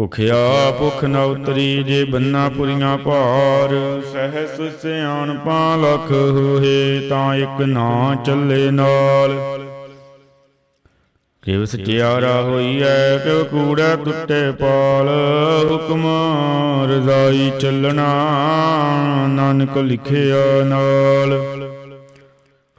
ਭੁਖਿਆ ਭੁਖ ਨ ਉਤਰੀ ਜੇ ਬੰਨਾ ਪੁਰੀਆਂ ਭਾਰ। ਸਹਿਸ ਸਿਆਣਪਾਂ ਲਖ ਹੋਏ ਤਾਂ ਇੱਕ ਨਾ ਚੱਲੇ ਨਾਲ। ਕਿਵ ਸਚਿਆਰਾ ਹੋਈਐ ਕਿਵ ਕੂੜਾ ਟੁੱਟੇ ਪਾਲ। ਹੁਕਮ ਰਜ਼ਾਈ ਚੱਲਣਾ ਨਾਨਕ ਲਿਖਿਆ ਨਾਲ।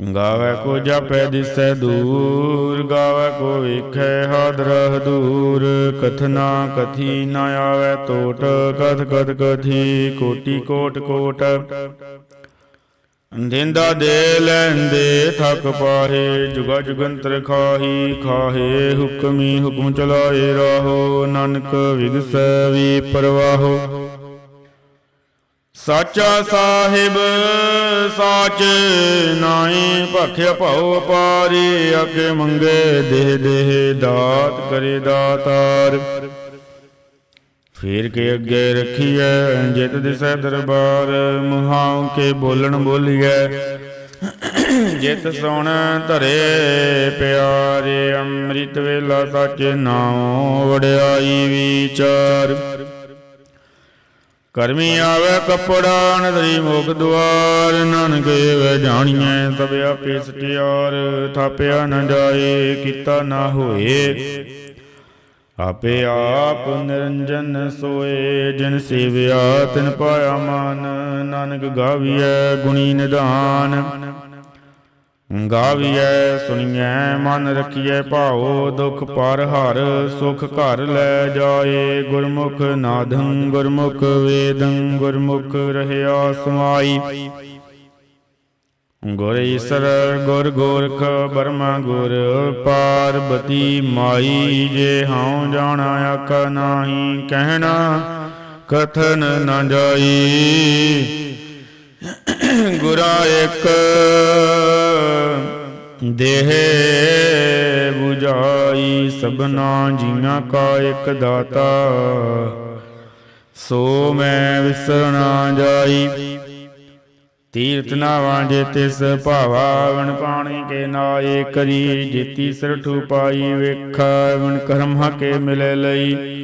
ਗਾਵੇ ਕੋ ਜਪੈ ਦਿਸੈ ਦੂਰ, ਗਾਵੇ ਕੋ ਵੇਖੈ ਹਾਦਰ ਦੂਰ। ਕਥਨਾ ਕਥੀ ਨ ਆਵੇ ਟੋਟ ਕਥ ਕਥ ਕਥੀ ਕੋਟੀ ਕੋਟ ਕੋਟ। ਦਿੰਦਾ ਦੇ ਲੈਂਦੇ ਥਕ ਪਾਹੇ, ਜੁਗਾ ਜੁਗੰਤਰ ਖਾਹੀ, ਖਾਹੇ ਹੁਕਮੀ ਹੁਕਮ ਚਲਾਏ ਰਹੋ। ਨਾਨਕ ਵਿਗਸੈ ਵੀ ਪਰਵਾਹੋ। ਸਾਚਾ ਸਾਹਿਬ, ਸਾਚ ਨਾਹੀ ਭਖਿਆ ਭਉ ਪਾਰੀ ਅਗੇ ਮੰਗੇ ਦੇਹ ਦੇਹ ਦਾਤ ਕਰੇ ਦਾਤਾਰ। ਫੇਰ ਕੇ ਅੱਗੇ ਰਖੀਐ ਜਿਤ ਦਿਸੈ ਦਰਬਾਰ, ਮੁਹਾਉ ਕੇ ਬੋਲਣ ਬੋਲੀਐ। ਜਿਤ ਸੁਣ ਧਰੇ ਪਿਆਰੇ ਅੰਮ੍ਰਿਤ ਵੇਲਾ, ਸੱਚ ਨਾਮ ਵੜਿਆਈ ਵਿਚਾਰ। ਕਰਮੀ ਆਵੇ ਕਪੜਾ, ਨਦਰੀ ਮੁਖ ਦੁਆਰ, ਨਾਨਕ ਵੇ ਜਾਣੀਐ, ਸਭ ਆਪੇ ਸਟਿਆਰ ਥਾਪਿਆ ਨ ਜਾਏ, ਕੀਤਾ ਨਾ ਹੋਏ। ਆਪੇ ਆਪ ਨਿਰੰਜਨ ਸੋਏ, ਜਿਨ ਸੇਵਿਆ ਤਿਨ ਪਾਇਆ ਮਨ, ਨਾਨਕ ਗਾਵੀਐ ਗੁਣੀ ਨਿਧਾਨ ਗਾਵੀਐ, ਸੁਣੀਐ, ਮਨ ਰਖੀਐ ਭਾਉ, ਦੁਖ ਪਰ ਹਰ ਸੁਖ ਘਰ ਲੈ ਜਾਏ। ਗੁਰਮੁਖ ਨਾਦੰ ਗੁਰਮੁਖ ਵੇਦੰ ਗੁਰਮੁਖ ਰਹਿਆ ਸਮਾਈ। ਗੁਰ ਈਸਰ, ਗੁਰ ਗੋਰਖ ਬਰਮਾ ਗੁਰ ਪਾਰਬਤੀ ਮਾਈ। ਜੇ ਹਉ ਜਾਣਾ ਆਖ ਨਾਹੀ, ਕਹਿਣਾ ਕਥਨ ਨ ਜਾਈ। ਗੁਰਾ ਇੱਕ ਦੇਹ 부ਜਾਈ ਸਭਨਾ ਜੀਆਂ ਕਾ ਇੱਕ ਦਾਤਾ। ਸੋ ਮੈਂ ਵਿਸਰਣਾ ਜਾਈ। ਤੀਰਤ ਨਾ ਵਾਂਝੇ ਤਿਸ ਭਾਵਾ ਪਾਣੀ ਕੇ ਨਾਏ ਕਰੀ। ਜੀਤੀ ਸਰਠੂ ਪਾਈ ਵੇਖਾ, ਵਣ ਕਰਮ ਕੇ ਮਿਲੇ ਲਈ।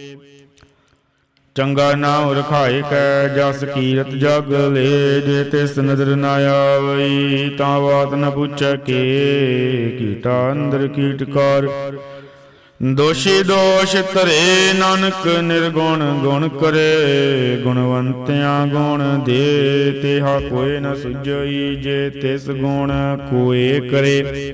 ਚੰਗਾ ਨਾਮ ਰਖਾਏ ਕੈ ਜਸ ਕੀਰਤ ਜਗ ਲੇ, ਜੇ ਤਿਸ ਨਦਰ ਨਾ ਆਵਈ, ਤਾਂ ਬਾਤ ਨ ਪੁੱਛੈ ਕੇ ਕੀਟਾ ਅੰਦਰ ਕੀਟਕਾਰ ਦੋਸ਼ੀ ਦੋਸ਼ ਧਰੇ ਨਾਨਕ, ਨਿਰਗੁਣ ਗੁਣ ਕਰੇ, ਗੁਣਵੰਤਿਆਂ ਗੁਣ ਦੇ, ਤਿਹਾ ਕੋਏ ਨ ਸੁਝਈ, ਜੇ ਤਿਸ ਗੁਣ ਕੋਏ ਕਰੇ।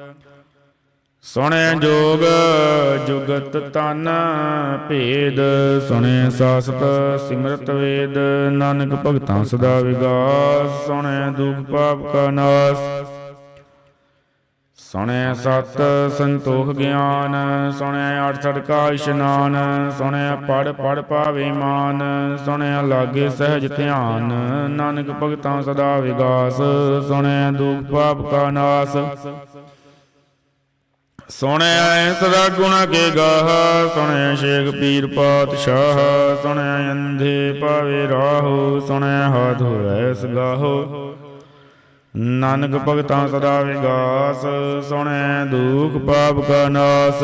ਸੁਣੈ ਜੋਗ, ਜੁਗਤ ਤਨ ਭੇਦ। ਸੁਣੈ ਸਾਸਤ ਸਿਮਰਤ ਵੇਦ, ਨਾਨਕ ਭਗਤਾਂ ਸਦਾ ਵਿਗਾਸ। ਸੁਣੈ ਦੁਖ ਪਾਪ ਕਾ ਨਾਸ। ਸੁਣਿਆ ਸਤ ਸੰਤੋਖ ਗਿਆਨ। ਸੁਣਿਆ ਅਠ ਸੜਕਾ ਇਸ਼ਨਾਨ। ਸੁਣਿਆ ਪੜ ਪੜ ਪਾਵੇ ਮਾਨ। ਸੁਣਿਆ ਲਾਗੇ ਸਹਿਜ ਧਿਆਨ। ਨਾਨਕ ਭਗਤਾਂ ਸਦਾ ਵਿਗਾਸ। ਸੁਣਿਆ ਦੁਖ ਪਾਪ ਕਾ ਨਾਸ। ਸੁਣਿਆ ਸਦਾ ਗੁਣ ਕੇ ਗਾਹ ਸੁਣਿਆ ਸ਼ੇਖ ਪੀਰ ਪਾਤਸ਼ਾਹ ਸੁਣਿਆ ਅੰਧੇ ਪਾਵੇ ਰਾਹੋ ਸੁਣਿਆ ਹਾਥ ਹੋਵੇ ਸਗਾਹੋ। ਨਾਨਕ ਭਗਤਾਂ ਸਦਾ ਵਿਗਾਸ, ਸੁਣੈ ਦੂਖ ਪਾਪ ਕਾ ਨਾਸ।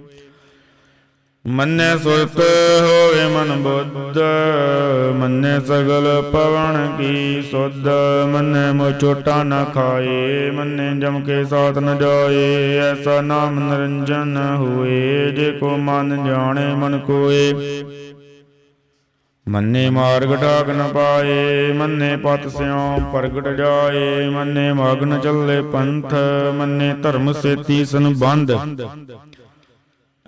ਮੰਨੇ ਸੁਰਤ ਹੋਵੇ ਮਨ ਬੁੱਧ, ਮੰਨੇ ਸਗਲ ਪਵਨ ਕੀ ਸੁਧ, ਮੰਨੇ ਮੋ ਚੋਟਾ ਨ ਖਾਏ, ਮੰਨੇ ਜਮ ਕੇ ਸਾਥ ਨ ਜਾਏ, ਐਸਾ ਨਾਮ ਨਿਰੰਜਨ ਹੋਏ, ਜੇ ਕੋ ਮਨ ਜਾਣੇ ਮਨ ਕੋਏ। ਮੰਨੇ ਮਾਰਗ ਢਾਕ ਨ ਪਾਏ, ਮੰਨੇ ਪਤ ਸਿਉ ਪ੍ਰਗਟ ਜਾਏ, ਮੰਨੇ ਮਗਨ ਚੱਲੇ ਪੰਥ, ਮੰਨੇ ਧਰਮ ਸੇਤੀ ਸੰਬੰਧ।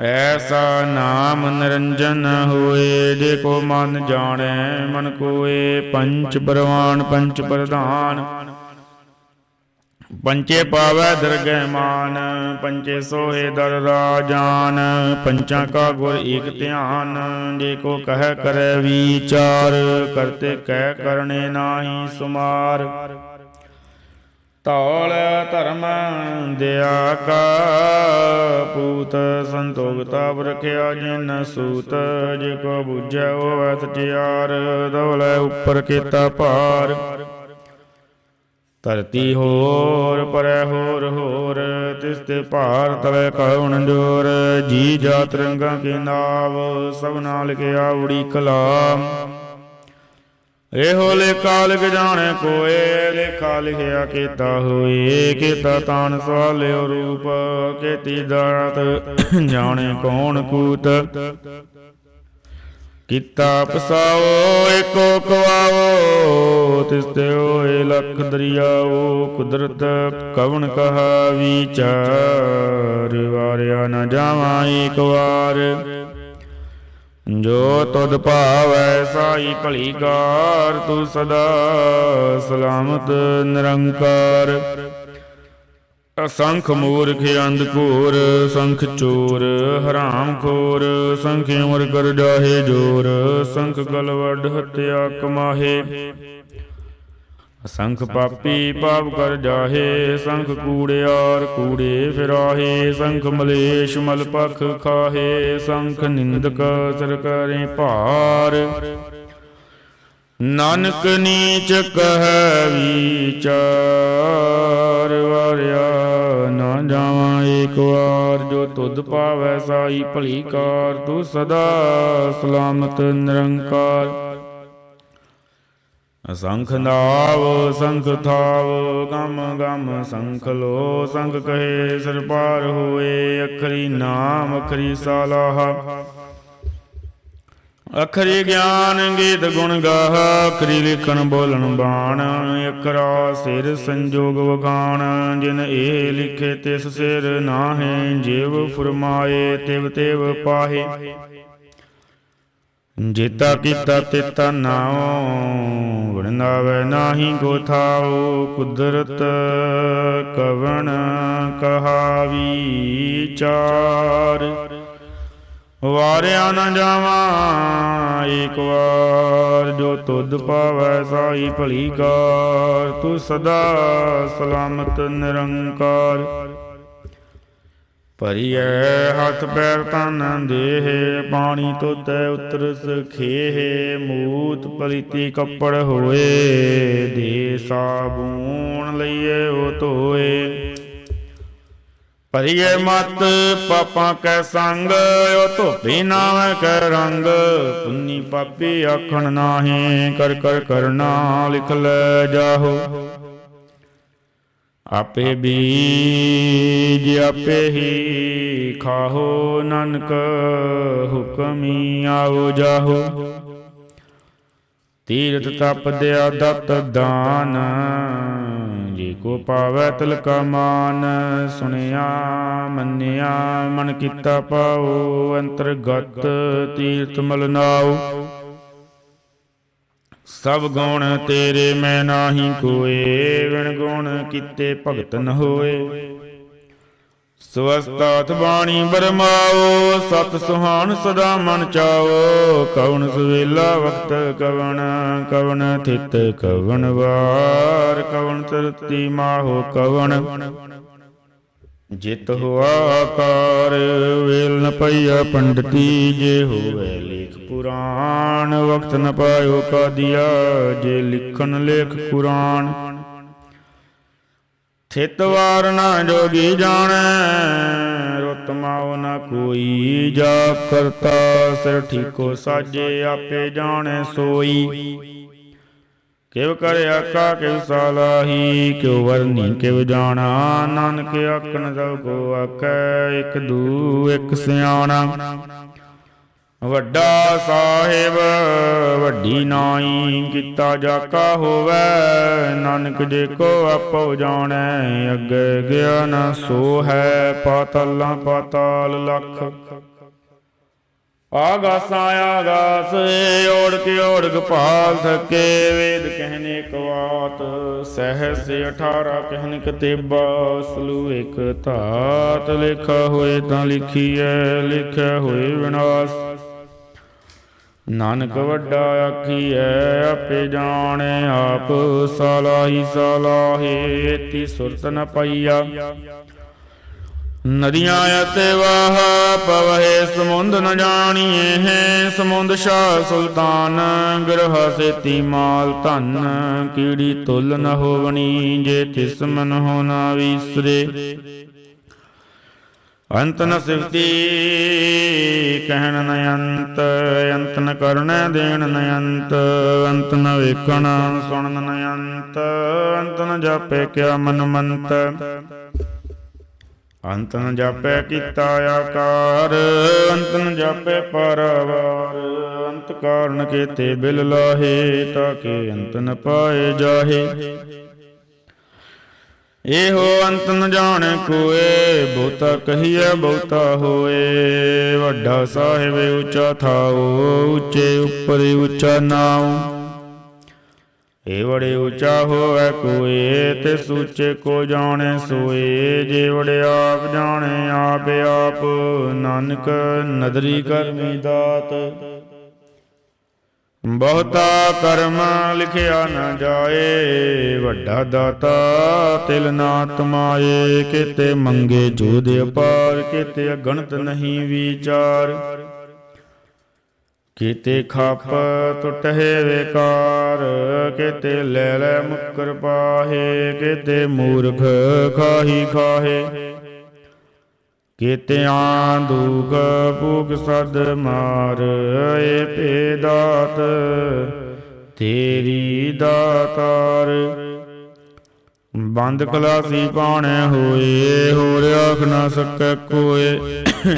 ਐਸਾ ਨਾਮ ਨਿਰੰਜਨ ਹੋਏ, ਜੇ ਕੋ ਮਨ ਜਾਣੈ, ਮਨ ਕੋਏ, ਪੰਚ ਪਰਵਾਨ, ਪੰਚ ਪ੍ਰਧਾਨ। ਪੰਚੇ ਪਾਵੈ ਦਰਗਹਿ ਮਾਨ, ਪੰਚੇ ਸੋਹੇ ਦਰ ਰਾਜਾਨ। ਪੰਚਾਂ ਕਾ ਗੁਰ ਏਕ ਧਿਆਨ, ਜੇ ਕੋ ਕਹਿ ਕਰੈ ਵਿਚਾਰ, ਕਰਤੇ ਕਹਿ ਕਰਨੇ ਨਾਹੀ ਸੁਮਾਰ। ਤੌਲ ਧਰਮ ਦਿਆ ਕਾ ਪੂਤ ਸੰਤੋਖਤਾ ਬਰਖਿਆ ਜਿਨ ਸੂਤ, ਜੇ ਕੋ ਬੁਝੈ ਹੋਵੈ ਸਚਿਆਰ ਧੌਲੇ ਉੱਪਰ ਕੀਤਾ ਭਾਰ। ਧਰਤੀ ਹੋਰ, ਪਰੈ ਹੋਰ ਹੋਰ, ਤਿਸ ਤੇ ਭਾਰ ਤਲੇ ਕਉਣ ਜੋਰ। ਜੀ ਜਾਤ ਰੰਗਾਂ ਕੇ ਨਾਵ ਸਭਨਾ ਲਿਖਿਆ ਉੜੀ ਕਲਾਮ। ਇਹੋ ਲੇਖਾ ਲਿਖ ਜਾਣੇ ਕੋਏ, ਲੇਖਾ ਲਿਖਿਆ ਕੀਤਾ ਹੋਏ, ਕੀਤਾ ਤਾਨ ਸਵਾਲਿਓ ਰੂਪ, ਕੀਤੀ ਦਾਤ, ਜਾਣੇ ਕੌਣ ਕੂਤ। ਕੀਤਾ ਪਸਾਓ, ਏਕੋ ਕਵਾਓ, ਤਿਸ ਤੇ ਹੋਏ ਲਖ ਦਰਿਆਓ, ਕੁਦਰਤ ਕਵਣ ਕਹਾ ਵਿਚਾਰ ਵਾਰਿਆ ਨਾ ਜਾਵਾਂ ਏਕ ਵਾਰ। ਜੋ ਤੁਧ ਭਾਵੈ ਸਾਈ ਭਲੀ ਕਾਰ ਤੂੰ ਸਦਾ ਸਲਾਮਤ ਨਿਰੰਕਾਰ। ਅਸੰਖ ਮੂਰਖ ਅੰਧਕੂਰ ਸੰਖ ਚੋਰ, ਹਰਾਮ ਖੋਰ, ਸੰਖ ਉਮਰ ਕਰ ਜਾਹੇ ਜੋਰ, ਸੰਖ ਗਲਵਡ ਹਤਿਆ ਕਮਾਹੇ। ਸੰਖ ਪਾਪੀ ਪਾਪ ਕਰ ਜਾਹੇ ਸੰਖ ਕੂੜਿਆਰ ਕੂੜੇ ਫਿਰਾਹੇ ਸੰਖ ਮਲੇਸ਼ ਮਲ ਪਖ ਖਾਹੇ ਸੰਖ ਨਿੰਦਕ ਸਰ ਕਰੇ ਭਾਰ। ਨਾਨਕ ਨੀਚ ਕਹੈ ਵਿਚਾਰ ਵਾਰਿਆ ਨਾ ਜਾਵਾਂ ਏਕ ਵਾਰ ਜੋ ਤੁਧ ਪਾਵੈ ਸਾਈ ਭਲੀ ਕਾਰ ਤੂੰ ਸਦਾ ਸਲਾਮਤ ਨਿਰੰਕਾਰ। ਸੰਖ ਨਾਵ ਸੰਖ ਥਾਵ ਗਮ ਗਮ ਸੰਖ ਲੋ ਸੰਖ ਕਹੇ ਸਰ ਪਾਰ ਹੋਏ, ਅਖਰੀ ਨਾਮ, ਅਖਰੀ ਸਾਲਾਹ। ਅਖਰੀ ਗਿਆਨ ਗੀਤ ਗੁਣ ਗਾਹ, ਅਖਰੀ ਲਿਖਣ ਬੋਲਣ ਬਾਣ, ਅਖਰਾ ਸਿਰ ਸੰਜੋਗ ਵਖਾਣ ਜਿਨ ਇਹ ਲਿਖੇ ਤਿਸ ਸਿਰ ਨਾਹੇ, ਜਿਵ ਫਰਮਾਏ ਤਿਵ ਤਿਵ ਪਾਹੇ। ਜੇਤਾ ਕੀਤਾ ਤੇਤਾ ਨਾਉ ਵਰਨਾਵੇ ਨਾਹੀ ਕੋ ਕੁਦਰਤ ਕਵਣ ਕਹਾ ਵਿਚਾਰ ਵਾਰਿਆ ਨਾ ਜਾਵਾਂ, ਏਕ ਵਾਰ ਜੋ ਤੁਧ ਪਾਵੈ ਸਾਈ ਭਲੀ ਕਾਰ, ਤੂੰ ਸਦਾ ਸਲਾਮਤ ਨਿਰੰਕਾਰ। ਭਰੀਐ ਹੱਥ ਪੈਰ ਤਨ ਦੇਹ, ਪਾਣੀ ਤੋਤੈ ਉਤਰ ਸਖੇਹ, ਮੂਤ ਪਲੀਤੀ ਕੱਪੜ ਹੋਏ, ਦੇ ਸਾਬੂਨ ਲਈਏ ਉਹ ਧੋਏ। ਭਰੀਏ ਮਤ ਪਾਪਾਂ ਕੈ ਸੰਗ ਉਹ ਧੋਪੀ ਨਾਵੇਂ ਕੈ ਰੰਗ, ਪੁੰਨੀ ਪਾਪੀ ਆਖਣ ਨਾਹੀ, ਕਰ ਕਰ ਕਰਨਾ ਲਿਖ ਲੈ ਜਾਹੋ। ਆਪੇ ਬੀਜ ਆਪੇ ਹੀ ਖਾਹੋ ਨਾਨਕ ਹੁਕਮੀ ਆਓ ਜਾਹੋ। ਤੀਰਥ ਤਪ ਦਿਆ ਦਤ ਦਾਨ ਜੇ ਕੋ ਪਾਵੈ ਤਿਲਕਾ ਮਾਨ ਸੁਣਿਆ ਮੰਨਿਆ ਮਨ ਕੀਤਾ ਪਾਉ ਅੰਤਰਗਤ ਤੀਰਥ ਮਲਨਾਉ ਸਭ ਗੁਣ ਤੇਰੇ ਮੈਂ ਨਾਹੀ ਕੋਏ ਵਿਣ ਗੁਣ ਕੀਤੇ ਭਗਤ ਨ ਹੋਏ। ਸਵਸਤਾਤ ਬਾਣੀ ਬਰਮਾਓ, ਸਤ ਸੁਹਾਣ ਸਦਾ ਮਨ ਚਾਓ। ਕਵਣ ਸਵੇਲਾ ਵਕਤ ਕਵਣ ਕਵਣ ਥਿਤ ਕਵਣ ਵਾਰ, ਕਵਣ ਤਰਤੀ ਮਾਹੋ ਕਵਣ। ਜਿਤ ਹੋਆ ਆਕਾਰ ਵੇਲ ਨ ਪਈਆ ਪੰਡਤੀ ਜੇ ਹੋਵੇ ਲੇਖ ਪੁਰਾਣ ਵਕਤ ਨ ਪਾਇਓ ਕਾਦੀਆ ਜੇ ਲਿਖਣ ਲੇਖ ਕੁਰਾਨ। ਥਿਤ ਵਾਰ ਨਾ ਜੋਗੀ ਜਾਣੈ ਰੁਤ ਮਾਉ ਨਾ ਕੋਈ ਜਾ ਕਰਤਾ ਸਿਰ ਠੀਕੋ ਸਾਜੇ ਆਪੇ ਜਾਣੈ ਸੋਈ। ਕਿਵ ਕਰਿਆ ਕਾ ਕਿਵ ਸਾਲਾਹੀ, ਕਿਉ ਵਰਨੀ, ਕਿਵ ਜਾਣਾ, ਨਾਨਕ ਆਖਣ ਸਭ ਕੋ ਆਖੈ, ਇਕ ਦੂ ਇਕ ਸਿਆਣਾ। ਵੱਡਾ ਸਾਹਿਬ, ਵੱਡੀ ਨਾਈ, ਕੀਤਾ ਜਾਕਾ ਹੋਵੇ, ਨਾਨਕ ਜੇ ਕੋ ਆਪੋ ਜਾਣੈ, ਅੱਗੇ ਗਿਆਨ ਸੋ ਹੈ ਪਾਤਲਾਂ ਪਾਤਾਲ ਲਖ। ਆਗਾਸਾਂ ਆਗਾਸ ਓੜ ਕੇ ਭਾਲ ਥਕੇ। ਵੇਦ ਕਹਿਨੇ ਕਵਾਤ ਸਹਸ 18 ਕਹਿਨ ਕਤੇਬਾ, ਸਲੂ ਇਕ ਧਾਤ ਲਿਖਾ ਹੋਏ ਤਾਂ ਲਿਖੀਐ, ਲਿਖਿਆ ਹੋਏ ਵਿਨਾਸ਼। ਨਾਨਕ ਵੱਡਾ ਆਖੀਐ, ਆਪੇ ਜਾਣੇ ਆਪ, ਸਲਾਹੀ ਸਲਾਹੇ ਤੀ ਸੁਰਤ ਨ ਪਈਆ। ਨਦੀਆਂ ਅਤੇ ਵਾਹ ਪਵਹਿ, ਸਮੁੰਦ ਨ ਜਾਣੀਏ ਹੈ। ਸਮੁੰਦ ਸ਼ਾਹ ਸੁਲਤਾਨ, ਗ੍ਰਹ ਸੇਤੀ ਮਾਲ ਧਨ। ਕੀੜੀ ਤੁਲ ਨ ਹੋਵਣੀ, ਜੇ ਤਿਸ ਮਨ ਹੋ ਨਾ ਵਿਸਰੇ। ਅੰਤ ਨ ਸਿਵਤੀ ਕਹਿਣ ਨ ਅੰਤ। ਅੰਤ ਨ ਕਰਣ ਦੇਣ ਨ ਅੰਤ। ਅੰਤ ਨ ਵੇਖਣ, ਸੁਣਨ ਨ ਅੰਤ। ਅੰਤ ਨ ਜਾਪੇ ਕਿਆ ਮਨ ਮੰਤ। ਅੰਤਨ ਜਾਪੈ ਕੀਤਾ ਆਕਾਰ, ਅੰਤਨ ਜਾਪੈ ਪਰਵਾਰ। ਅੰਤ ਕਾਰਨ ਕੇਤੇ ਬਿਲ ਲਾਹੇ, ਤਾਂ ਕੇ ਅੰਤਨ ਪਾਏ ਜਾਹੇ। ਇਹੋ ਅੰਤ ਨ ਜਾਣੈ ਕੋਏ, ਬਹੁਤਾ ਕਹੀਐ, ਬਹੁਤਾ ਹੋਏ। ਵੱਡਾ ਸਾਹਿਬ ਉੱਚਾ ਥਾਓ ਉੱਚੇ ਉੱਪਰ ਉੱਚਾ ਨਾਉ। ਏ ਵੜੇ ਉੱਚਾ ਹੋਵੇ ਕੋਏ, ਤੇ ਸੂਚੇ ਕੋ ਜਾਣੈ ਸੋਏ। ਜੇ ਵੜੇ ਆਪ ਜਾਣੈ, ਆਪ ਆਪ ਨਾਨਕ ਨਦਰੀ ਕਰਮੀ ਦਾਤ। ਬਹੁਤਾ ਕਰਮ ਲਿਖਿਆ ਨਾ ਜਾਏ, ਵੱਡਾ ਦਾਤਾ ਤਿਲ ਨਾ ਤਮਾਏ ਕਿਤੇ ਮੰਗੇ ਜੋਦ ਅਪਾਰ, ਕਿਤੇ ਅਗਣਤ ਨਹੀਂ ਵਿਚਾਰ। ਕਿਤੇ ਖਾਪ ਟੁੱਟੇ ਵੇਕਾਰ, ਕਿਤੇ ਲੈ ਲੈ ਮੁਕਰ ਪਾਹੇ, ਕਿਤੇ ਮੂਰਖ ਖਾਹੀ ਖਾਹੇ। ਕਿਤੇ ਆਂਦੂਗ ਭੂਗ ਸਦ ਮਾਰ, ਏ ਪੇਦਾਤ ਤੇਰੀ ਦਾਤਾਰ। ਬੰਦ ਖਲਾਸੀ ਪਾਣੇ ਹੋਏ, ਹੋਰ ਆਖ ਨਾ ਸਕੈ ਕੋਏ,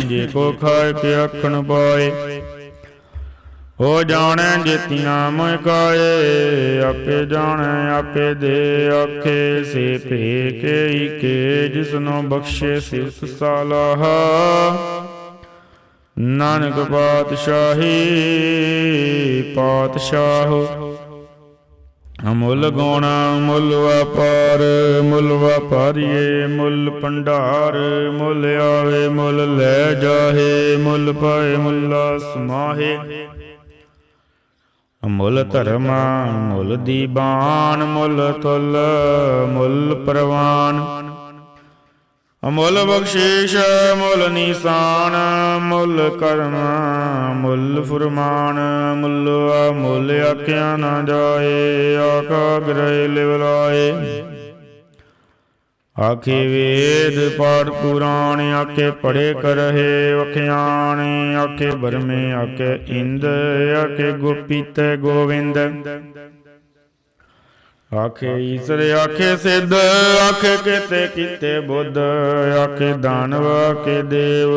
ਜੇ ਕੋ ਖਾਏ ਕੇ ਆਖਣ ਪਾਏ। ਹੋ ਜਾਣੈ ਜੇਤੀਆਂ ਮੋਇ ਕਾਏ, ਆਪੇ ਜਾਣੈ, ਆਪੇ ਦੇ ਆਖੇ, ਸੇ ਭੇ ਕੇ ਕੇ ਜਿਸਨੋ ਬਖਸ਼ੇ ਸਿਫਤ ਸਾਲਾਹ ਨਾਨਕ ਪਾਤਸ਼ਾਹੀ, ਪਾਤਸ਼ਾਹ, ਅਮੁੱਲ ਗੁਣ ਮੁੱਲ ਵਪਾਰ ਮੁੱਲ ਵਪਾਰੀਏ ਮੁੱਲ ਭੰਡਾਰ ਮੁੱਲ ਆਵੇ ਮੁੱਲ ਲੈ ਜਾਹੇ ਮੁੱਲ ਪਾਏ ਮੁੱਲਾ ਸਮਾਹੇ ਮੁੱਲ ਧਰਮ ਮੁੱਲ ਦੀਬਾਨ ਮੁੱਲ ਤੁਲ ਮੁੱਲ ਪ੍ਰਵਾਨ। ਅਮੁੱਲ ਬਖਸ਼ੀਸ਼ ਮੁੱਲ ਨਿਸ਼ਾਨ ਮੁੱਲ ਕਰਮ ਮੁੱਲ ਫੁਰਮਾਨ ਮੁੱਲ ਅਮੁੱਲ ਆਖਿਆ ਨਾ ਜਾਏ ਆਖਾ ਗ੍ਰਹਿ ਲਿਵ ਲਾਏ ਆਖੇ ਵੇਦ ਪਾਠ ਪੁਰਾਣ ਆਖੇ ਪੜੇ ਕਰਹੇ ਵਖਿਆਣ, ਆਖੇ ਬਰਮੇ ਆਖੇ ਇੰਦ, ਆਖੇ ਗੋਪੀਤ ਗੋਵਿੰਦ। ਆਖੇ ਈਸਰ, ਆਖੇ ਸਿੱਧ, ਆਖੇ ਕੀਤੇ ਕੀਤੇ ਬੁੱਧ, ਆਖੇ ਦਾਨਵ, ਆਖੇ ਦੇਵ,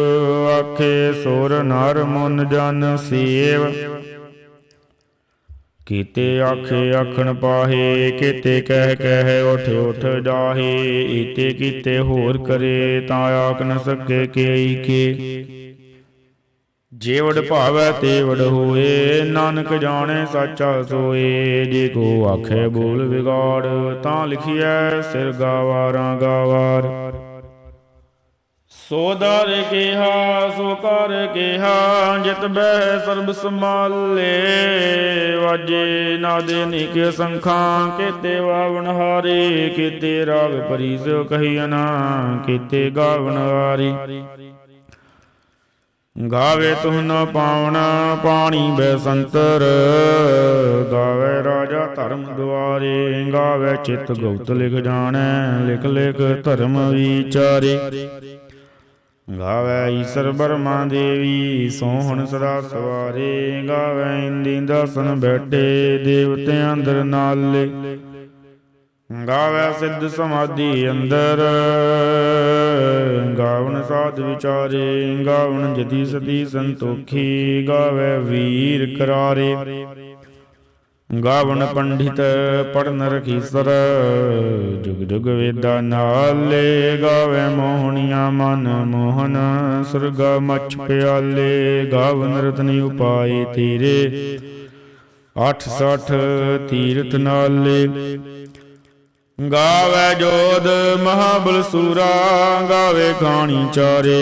ਆਖੇ ਸੋਰ, ਨਰ, ਮਨ, ਜਨ ਸੇਵ ਕੀਤੇ ਆਖੇ ਆਖਣ ਪਾਹੇ, ਕੀਤੇ ਕਹਿ ਕਹਿ ਉਠ ਉਠ ਜਾਹੇ ਈਤੇ ਕੀਤੇ ਹੋਰ ਕਰੇ ਤਾਂ ਆਖ ਨ ਸਕੇ ਕੇਈ ਕੇ ਜੇਵੜ ਭਾਵੈ ਤੇਵੜ ਹੋਏ, ਨਾਨਕ ਜਾਣੇ ਸਾਚਾ ਸੋਏ, ਜੇ ਕੋ ਆਖੇ ਬੋਲ ਵਿਗਾੜ, ਤਾਂ ਲਿਖਿਐ ਸਿਰ ਗਾਵਾਰਾਂ ਗਾਵਾਰ। ਸੋ ਦਰ ਕਿਹਾ ਸੋ ਕਰ ਕਿਹਾ, ਜਿਤ ਬਹਿ ਸਰਬ ਸੰਭਾਲੇ। ਵਾਜੇ ਨਾਦੇ ਨਿਕ ਸੰਖਾਂ, ਕੀਤੇ ਵਾਵਣ ਹਾਰੇ, ਕੀਤੇ ਰਾਗ ਪਰੀਸ ਕਹੀਨਾ ਕੀਤੇ ਗਾਵਣ ਹਾਰੀ। ਗਾਵੇ ਨ ਪਾਵਣਾ, ਪਾਣੀ ਬੈਸੰਤਰ ਗਾਵੇ ਰਾਜਾ ਧਰਮ ਦੁਆਰੇ, ਗਾਵੇ ਚਿਤ ਗੁਪਤ ਲਿਖ ਜਾਣੈ, ਲਿਖ ਲਿਖ ਧਰਮ ਵਿਚਾਰੇ। ਗਾਵੇ ਈਸ਼ਰ ਬਰਮਾ ਦੇਵੀ, ਸੋਹਣ ਸਦਾ ਸਵਾਰੇ। ਗਾਵੇ ਇੰਦੀ ਦਸਨ ਬੈਠੇ, ਦੇਵਤੇ ਅੰਦਰ ਨਾਲੇ। ਗਾਵੇ ਸਿੱਧ ਸਮਾਧੀ ਅੰਦਰ। ਗਾਵਨ ਸਾਧ ਵਿਚਾਰੇ ਗਾਵਨ ਜਦੀ ਸਤੀ ਸੰਤੋਖੀ। ਗਾਵੇ ਵੀਰ ਕਰਾਰੇ। ਗਾਵਨ ਪੰਡਿਤ ਪੜਨ ਰਖੀਸਰ, ਜੁਗ ਜੁਗ ਵੇਦਾ ਨਾਲੇ ਗਾਵੇ ਮੋਹਣੀਆਂ ਮਨ ਮੋਹਨ, ਸੁਰਗਾ ਮਛ ਪਿਆਲੇ ਗਾਵਨ ਰਤਨੀ ਉਪਾਏ ਤੇਰੇ 860 ਤੀਰਥ ਨਾਲੇ ਗਾਵੇ ਜੋਧ ਮਹਾਬਲ ਸੂਰਾ, ਗਾਵੇ ਖਾਣੀ ਚਾਰੇ,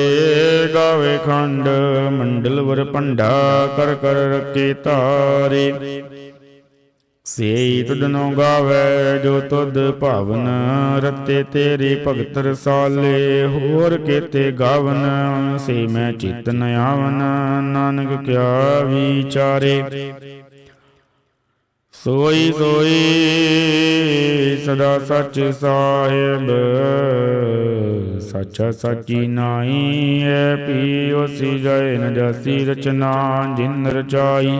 ਗਾਵੇ ਖੰਡ ਮੰਡਲ ਵਰ ਭੰਡਾ ਕਰ ਕਰ ਰਕੇ ਸੇ ਸੇਈ ਤੁਧਨੋ ਗਾਵੇ ਜੋ ਤੁਧ ਭਾਵਨ, ਰਤੇ ਤੇਰੇ ਭਗਤ ਰਸਾਲੇ ਹੋਰ ਕੀਤੇ ਗਾਵਨ, ਸੇ ਮੈਂ ਚਿਤ ਨ ਆਵਨ, ਨਾਨਕ ਕਿਆ ਵਿਚਾਰੇ। ਸੋਈ ਸੋਈ, ਸਦਾ ਸੱਚ ਸਾਹਿਬ, ਸੱਚ ਸੱਚੀ ਨਾਈ ਐ ਪੀਓਸੀ ਜੈ ਨ ਜਾਸੀ ਰਚਨਾ, ਜਿਨ ਰਚਾਈ।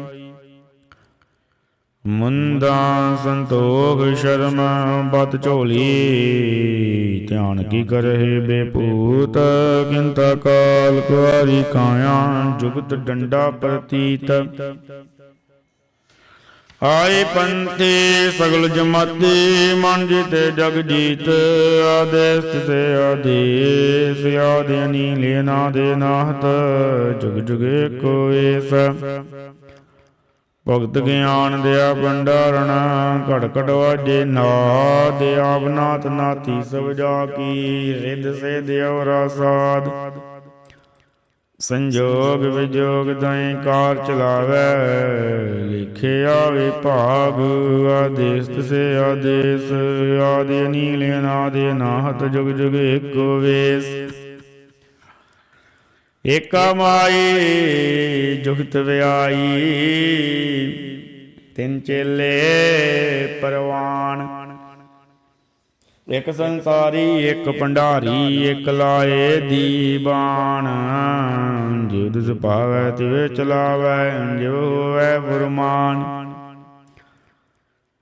ਮੁੰਦਾ ਸੰਤੋਖ ਸ਼ਰਮ, ਬਤ ਝੋਲੀ, ਧਿਆਨ ਕੀ ਕਰਹਿ ਬੇਪੂਤ? ਕਿੰਤਾ ਕਾਲ ਕੁਆਰੀ ਕਾਇਆ, ਜੁਗਤ ਡੰਡਾ ਪ੍ਰਤੀਤ। ਆਏ ਪੰਥੀ ਸਗਲ ਜਮਾਤੀ, ਮਨ ਜੀਤੇ ਜਗ ਜੀਤ। ਆਦੇਸ ਸੇ ਆਦੇਸ, ਆਦਿ ਅਨੀਲੇ ਨਾ ਦੇ ਨਾਹਤ, ਜੁਗ ਜੁਗੇ ਕੋਏਸ। ਭਗਤ ਗਿਆਨ ਦਿਆ ਭੰਡਾਰਣਾ ਘੜ ਘੜ ਵਾਜੇ ਨਾਦ ਆਵਨਾਤ ਨਾਤੀ ਸਭ ਜਾ ਕੀ, ਰਿੱਧ ਸੇ ਦਿਉ ਰਸਾਦ। ਸੰਜੋਗ ਵਿਜੋਗ ਦਇ ਕਾਰ ਚਲਾਵੇ ਲਿਖਿਆ ਵੇ ਭਾਗ ਆਦੇਸ ਸੇ ਆਦੇਸ, ਆਦਿ ਨੀਲ ਅਨਾਦਿ ਅਨਾਹਤ, ਜੁਗ ਜੁਗ ਏਕੋ ਵੇਸ। ਏਕ ਮਾਈ, ਜੁਗਤ ਵਿਆਈ। ਤਿੰਨ ਚੇਲੇ ਪਰਵਾਨ। ਇੱਕ ਸੰਸਾਰੀ, ਇੱਕ ਭੰਡਾਰੀ, ਇੱਕ ਲਾਏ ਦੀਵਾਨ ਜਿਉ ਦਿਸ ਪਾਵੈ ਤਿਵੇਂ ਚਲਾਵੈ, ਜਿਉ ਹੋਵੈ ਫੁਰਮਾਨ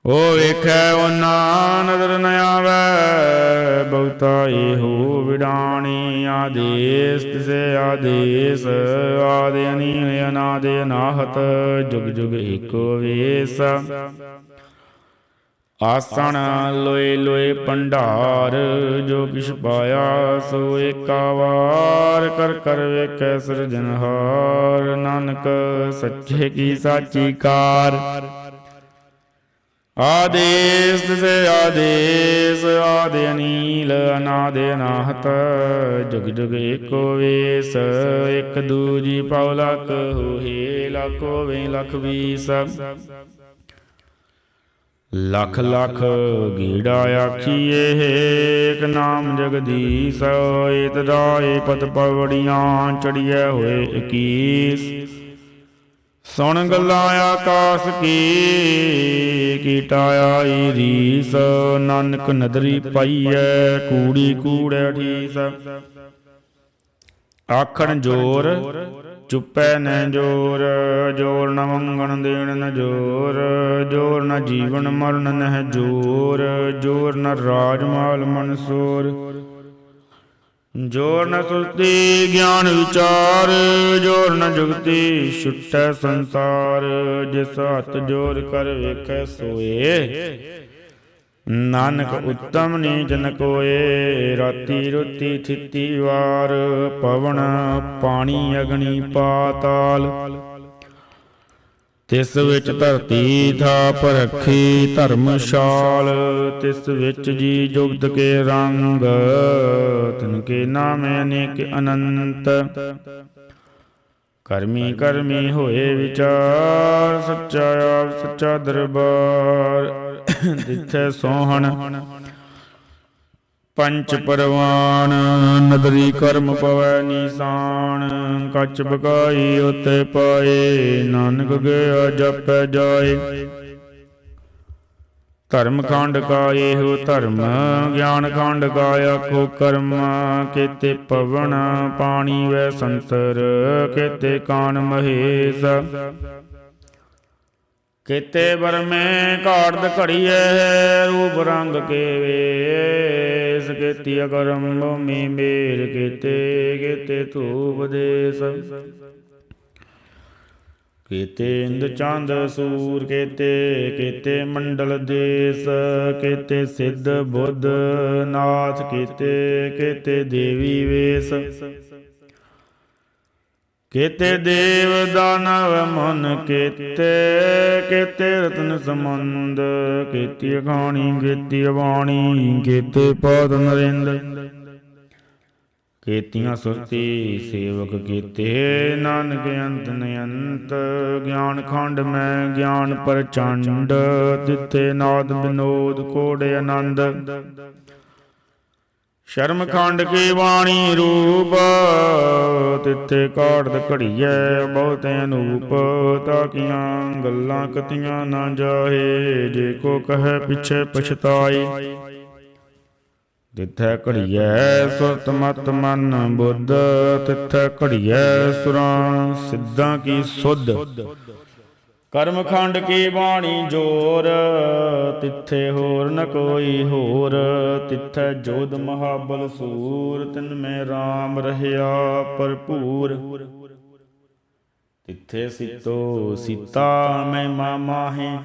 ਓ ਵੇਖੈ ਉਹਨਾਂ ਨਦਰ ਨ ਆਵੈ ਬਹੁਤਾ ਹੋ ਵਿਡਾਣੀ, ਆਦੇਸ ਤਿਸੇ ਆਦੇਸ, ਆਦਿ ਅਨੀਲ ਅਨਾਦ ਅਨਾਹਤ, ਜੁਗ ਜੁਗ ਏਕੋ ਵੇਸ। ਆਸਣ ਲੋਏ ਲੋਏ ਭੰਡਾਰ ਜੋ ਕਿਛ ਪਾਇਆ ਸੋ ਏਕਾ ਵਾਰ, ਕਰ ਕਰ ਵੇਖੈ ਸਿਰਜਨਹਾਰ ਨਾਨਕ ਸੱਚੇ ਕੀ ਸਾਚੀ ਕਾਰ। ਆਦੇਸ ਤਿਸੇ ਆਦੇਸ, ਆਦਿ ਅਨੀਲ, ਅਨਾਦ ਅਨਾਹਤ। ਜੁਗ ਜੁਗ ਏਕੋ ਵੇਸ, ਇਕ ਦੂਜੀ ਪਉ ਲਖ ਹੋਏ ਲੱਖੋ ਵੇ ਲਖ ਵੀਸ ਲਖ ਲਖ ਗੀੜਾ ਆਖੀਏ ਏਕ ਨਾਮ ਜਗਦੀਸ਼ ਏਤ ਰਾਏ ਪਤ ਪਵੜੀਆਂ ਚੜੀਐ ਹੋਏ 21 ਸੁਣ ਗੱਲਾਂ ਆਕਾਸ ਕੀ, ਕੀਟਾ ਆਈ ਰੀਸ, ਨਾਨਕ ਨਦਰੀ ਪਾਈਐ, ਕੂੜੀ ਕੂੜੈ ਠੀਸ ਆਖਣ ਜੋਰ, ਚੁੱਪੈ ਨ ਜੋਰ ਜੋਰ ਨ ਮੰਗਣ ਦੇਣ ਨ ਜੋਰ ਜੋਰ ਨ ਜੀਵਨ ਮਰਨ ਨਹਿ ਜੋਰ ਜੋਰ ਨ ਰਾਜ ਮਾਲ ਮਨਸੂਰ। ਜੋਰ ਨ ਸੁਰਤੀ ਗਿਆਨ ਵਿਚਾਰ, ਜੋਰ ਨ ਜੁਗਤੀ ਛੁਟੈ ਸੰਸਾਰ, ਜਿਸ ਹੱਥ ਜੋਰ ਕਰ ਵੇਖੈ ਸੋਏ। ਨਾਨਕ ਉੱਤਮ ਨੀਚ ਨ ਕੋਏ, ਰਾਤੀ ਰੁਤੀ ਥਿਤੀ ਵਾਰ, ਪਵਨ ਪਾਣੀ ਅਗਨੀ ਪਾਤਾਲ। ਤਿਸ ਵਿੱਚ ਧਰਤੀ ਥਾਪ ਰੱਖੀ ਧਰਮਸ਼ਾਲ, ਤਿਸ ਵਿੱਚ ਜੀ ਜੁਗਤ ਕੇ ਰੰਗ ਤਿਨ ਕੇ ਨਾਮੇ ਅਨੇਕ ਅਨੰਤ। ਕਰਮੀ ਕਰਮੀ ਹੋਏ ਵਿਚਾਰ, ਸੱਚਾ ਆਪ ਸੱਚਾ ਦਰਬਾਰ, ਜਿੱਥੇ ਸੋਹਣ ਪੰਚ ਪਰਵਾਨ, ਨਦਰੀ ਕਰਮ ਪਵੈ ਨੀਸਾਨ, ਕੱਚ ਬਕਾਈ ਉਤੇ ਪਾਏ, ਨਾਨਕ ਗਿਆ ਜਪੈ ਜਾਏ। ਧਰਮ ਖੰਡ ਕਾ ਇਹੋ ਧਰਮ, ਗਿਆਨ ਖੰਡ ਕਾ ਆਖੋ ਕਰਮ, ਕੇਤੇ ਪਵਨ ਪਾਣੀ ਵੈ ਸੰਸਰ, ਕੇਤੇ ਕਾਨ ਮਹੇਸ਼। ਕਿਤੇ ਬਰਮੇ ਘਾੜਦ ਘੜੀਐ ਰੂਪ ਰੰਗ ਕੇ ਵੇਸ ਕੇਤੀ ਅਕਰਮ ਭੂਮੀ ਮੇਰ ਕੇਤੇ ਕੇਤੇ ਧੂਪ ਦੇਸ। ਕੀਤੇ ਇੰਦ ਚੰਦ ਸੂਰ ਕੇਤੇ ਕੇਤੇ ਮੰਡਲ ਦੇਸ, ਕੇਤੇ ਸਿੱਧ ਬੁੱਧ ਨਾਥ ਕੇਤੇ ਕੇਤੇ ਦੇਵੀ ਵੇਸ। ਕੇਤੇ ਦੇਵ ਦਾਨਵ ਮਨ ਕੇਤੇ ਕੇਤੇ ਰਤਨ ਸਮੰਦ ਕੇਤੀ ਅਗਾਣੀ ਕੇਤੀ ਬਾਣੀ, ਕੇਤੇ ਪਦ ਨਰਿੰਦ। ਕੇਤੀਆਂ ਸੁਰਤੀ ਸੇਵਕ ਕੀਤੇ, ਨਾਨਕ ਅੰਤ ਨਿਅੰਤ ਗਿਆਨ ਖੰਡ ਮੈਂ ਗਿਆਨ ਪ੍ਰਚੰਡ ਤਿੱਥੇ ਨਾਦ ਬਿਨੋਦ ਕੋੜੇ ਆਨੰਦ। ਸ਼ਰਮ ਖੰਡ ਕੀ ਬਾਣੀ ਰੂਪ? ਤਿੱਥੇ ਕਾੜਦ ਘੜੀਐ ਬਹੁਤੇ ਅਨੂਪ। ਤਾਕੀਆਂ ਗੱਲਾਂ ਕਤੀਆਂ ਨਾ ਜਾਹੇ ਜੇ ਕੋ ਕਹੈ ਪਿਛੇ ਪਛਤਾਈ। ਤਿੱਥੈ ਘੜੀਐ ਸੁਰਤ ਮਤ ਮਨ ਬੁੱਧ ਤਿੱਥੈ ਘੜੀਐ ਸੁਰਾਂ ਸਿੱਧਾਂ ਕੀ ਸੁਧ। ਕਰਮ ਖੰਡ ਕੀ ਬਾਣੀ ਜੋਰ? ਤਿੱਥੇ ਹੋਰ ਨ ਕੋਈ ਹੋਰ। ਤਿੱਥੈ ਜੋਧ ਮਹਾਬਲ ਸੂਰ, ਤਿਨ ਮੈਂ RAM ਰਹਿਆ ਭਰਪੂਰ। ਤਿੱਥੇ ਸਿੱਤੋ ਸੀਤਾ ਮੈਂ ਮਾਮਾਹੇ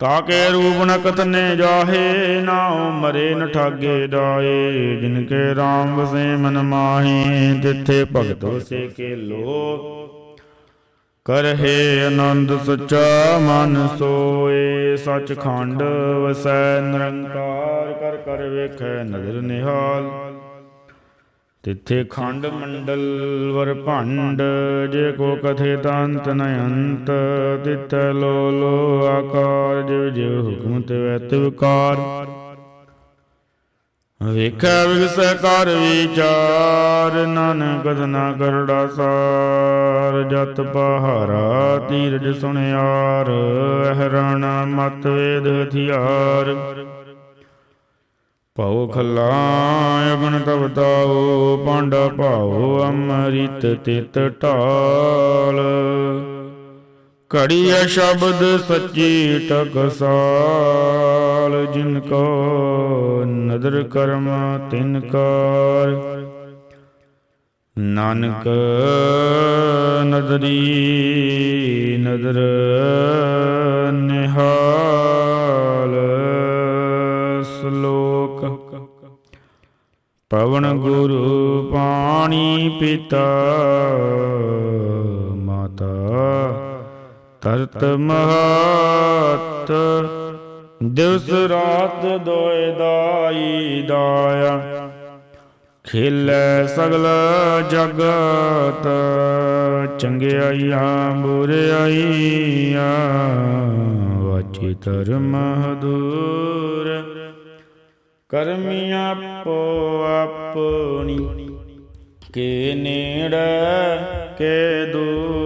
ਤਾਕੇ ਰੂਪ ਨ ਕਤਨੇ ਜਾਹੇ, ਨਾਉ ਮਰੇ ਨ ਠਾਗੇ ਡਾਏ ਜਿਨ ਕੇ RAM ਵਸੇ ਮਨ ਮਾਹੀ, ਤਿੱਥੇ ਭਗਤੋ ਸੇ ਕੇ ਲੋ ਕਰਹਿ ਆਨੰਦ ਸਚਾ ਮਨ ਸੋਏ ਸਚ ਖੰਡ ਵਸੈ ਨਿਰੰਕਾਰ, ਕਰ ਕਰ ਵੇਖੈ ਨਦਰ ਨਿਹਾਲ। ਤਿੱਥੇ ਖੰਡ ਮੰਡਲ ਵਰ ਭੰਡ, ਜੇ ਕੋ ਕਥੇ ਤੰਤ ਨ ਅੰਤ, ਤਿੱਥੈ ਲੋ ਲੋ ਆਕਾਰ, ਜਿਵ ਜਿਵ ਹੁਕਮ ਤਿਵੈ ਤਿਵਕਾਰ। ਵੇਖੈ ਵਿਗਸੈ ਕਰ ਵਿਚਾਰ, ਨਾਨਕ ਕਥਨਾ ਕਰੜਾ ਸਾਰ। ਜਤ ਪਹਾਰਾ ਤੀਰਜ ਸੁਣਿਆਰ, ਅਹਰਣ ਮਤ ਵੇਦ ਹਥਿਆਰ। ਭਉ ਖਲਾ ਅਗਨ ਤਬ ਪਾਂਡਾ ਭਾਉ ਅੰਮ੍ਰਿਤ ਤਿਤ ਢਾਲ ਘੜੀਆ ਸ਼ਬਦ ਸੱਚੀ ਟਕਸਾਲ ਜਿਨ ਕੋ ਨਦਰ ਕਰਮ ਤਿਨ ਕਾਰ। ਨਾਨਕ ਨਦਰੀ ਨਦਰ ਨਿਹਾਲ ਸ਼ਲੋਕ। ਪਵਨ ਗੁਰੂ ਪਾਣੀ ਪਿਤਾ ਮਾਤਾ ਤਰਤ ਮਹਤ ਦਿਵਸ ਰਾਤ ਦੋਇ ਦਾਈ ਦਾਇਆ, ਖੇਲੇ ਸਗਲ ਜਗਤ ਚੰਗਿਆਈਆਂ ਬੁਰਿਆਈਆਂ ਵਾਚੀ ਧਰਮ ਹਦੂਰ ਕਰਮੀ ਆਪੋ ਆਪਣੀ, ਕੇ ਨੇੜ, ਕੇ ਦੂਰ।